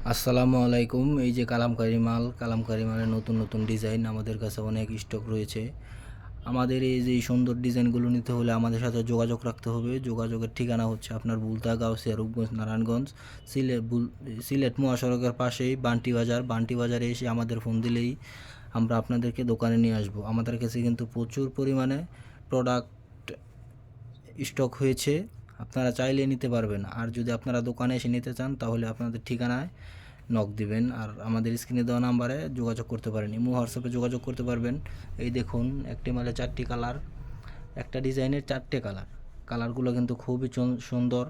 আসসালামু আলাইকুম। এই যে কালামকারি মাল কালামকারি মালের নতুন নতুন ডিজাইন আমাদের কাছে অনেক স্টক রয়েছে। আমাদের এই যে সুন্দর ডিজাইনগুলো নিতে হলে আমাদের সাথে যোগাযোগ রাখতে হবে। যোগাযোগের ঠিকানা হচ্ছে আপনার বুলতা গাউসিয়া রূপগঞ্জ নারায়ণগঞ্জ। সিলেট বুল সিলেট মহাসড়কের পাশেই বান্টি বাজার। বান্টি বাজারে এসে আমাদের ফোন দিলেই আমরা আপনাদেরকে দোকানে নিয়ে আসব। আমাদের কাছে কিন্তু প্রচুর পরিমাণে প্রোডাক্ট স্টক হয়েছে। আপনারা চাইলে নিতে পারবেন। আর যদি আপনারা দোকানে এসে নিতে চান, তাহলে আপনাদের ঠিকানায় নক দিবেন আর আমাদের স্ক্রিনে দেওয়া নাম্বারে যোগাযোগ করতে পারেন। ইমো, হোয়াটসঅ্যাপে যোগাযোগ করতে পারবেন। এই দেখুন, একটি মালে চারটি কালার, একটা ডিজাইনের চারটে কালার। কালারগুলো কিন্তু খুবই সুন্দর।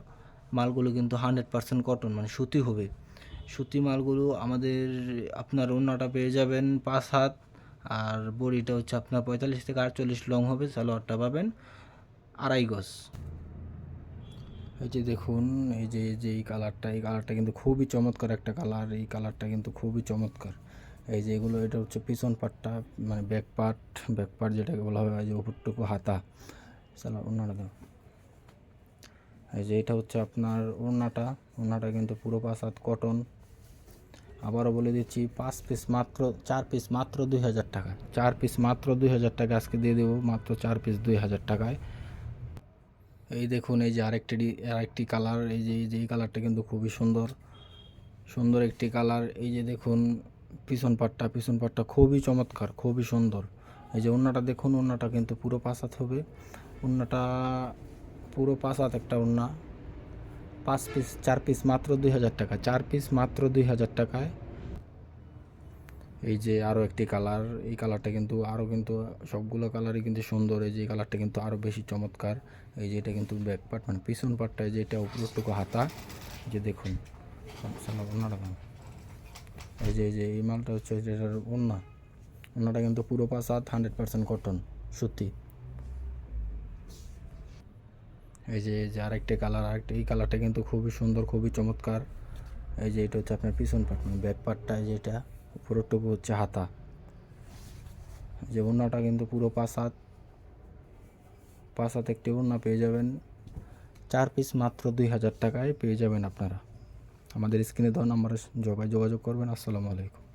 মালগুলো কিন্তু হান্ড্রেড পার্সেন্ট কটন মানে সুতি হবে। সুতি মালগুলো আমাদের, আপনার অন্যটা পেয়ে যাবেন পাঁচ হাত, আর বড়িটা হচ্ছে আপনার পঁয়তাল্লিশ থেকে আটচল্লিশ লং হবে, সালোয়ারটা পাবেন আড়াই গজ। এই যে দেখুন, এই যে যে এই কালারটা এই কালারটা কিন্তু খুবই চমৎকার একটা কালার এই কালারটা কিন্তু খুবই চমৎকার। এই যে এগুলো, এটা হচ্ছে পিছন পাটটা মানে ব্যাক পার্ট ব্যাক পার্ট যেটাকে বলা হয় যে উপরটুকু হাতা। চালা ওনাটা দাও। এই যে এটা হচ্ছে আপনার ওড়নাটা ওড়নাটা কিন্তু পুরো পাঁচ হাত কটন আবারও বলে দিচ্ছি, পাঁচ পিস মাত্র, চার পিস মাত্র দুই হাজার টাকা। চার পিস মাত্র দুই হাজার টাকা আজকে দিয়ে দেবো, মাত্র চার পিস দুই হাজার টাকায়। এই দেখুন, এই যে আরেকটি আরেকটি কালার, এই যে এই যে, এই কালারটা কিন্তু খুবই সুন্দর। সুন্দর একটি কালার। এই যে দেখুন, পিছন পাটটা পিছন পাটটা খুবই চমৎকার, খুবই সুন্দর। এই যে ওন্নাটা দেখুন, ওন্নাটা কিন্তু পুরো পাঁচাত হবে। ওন্নাটা পুরো পাঁচাত একটা ওন্না। পাঁচ পিস, চার পিস মাত্র দুই হাজার টাকা, চার পিস মাত্র দুই হাজার টাকায়। এই যে আরও একটি কালার এই কালারটা কিন্তু আরও কিন্তু সবগুলো কালারই কিন্তু সুন্দর এই যে কালারটা কিন্তু আরও বেশি চমৎকার এই যে এটা কিন্তু ব্যাক পার্ট মানে পিছন পার্টটা এই যে এটা উপরটুকু হাতা যে দেখুন। এই যে এই যে এই মালটা হচ্ছে এটার ওন্না ওন্নাটা কিন্তু পুরো পাঁচ হাত হান্ড্রেড পার্সেন্ট কটন সুতি এই যে যে আরেকটা কালার আরেকটা এই কালারটা কিন্তু খুবই সুন্দর খুবই চমৎকার এই যে এটা হচ্ছে আপনার পিছন পার্ট মানে ব্যাক পার্টটা এই যে এটা উপরটুকু হচ্ছে হাতা। যে ওড়নাটা কিন্তু পুরো পাঁচ হাত পাঁচ হাত একটি ওড়না পেয়ে যাবেন। চার পিস মাত্র দুই হাজার টাকায় পেয়ে যাবেন আপনারা। আমাদের স্ক্রিনে দেওয়া নাম্বারে যোগাযোগ করবেন। আসসালামু আলাইকুম।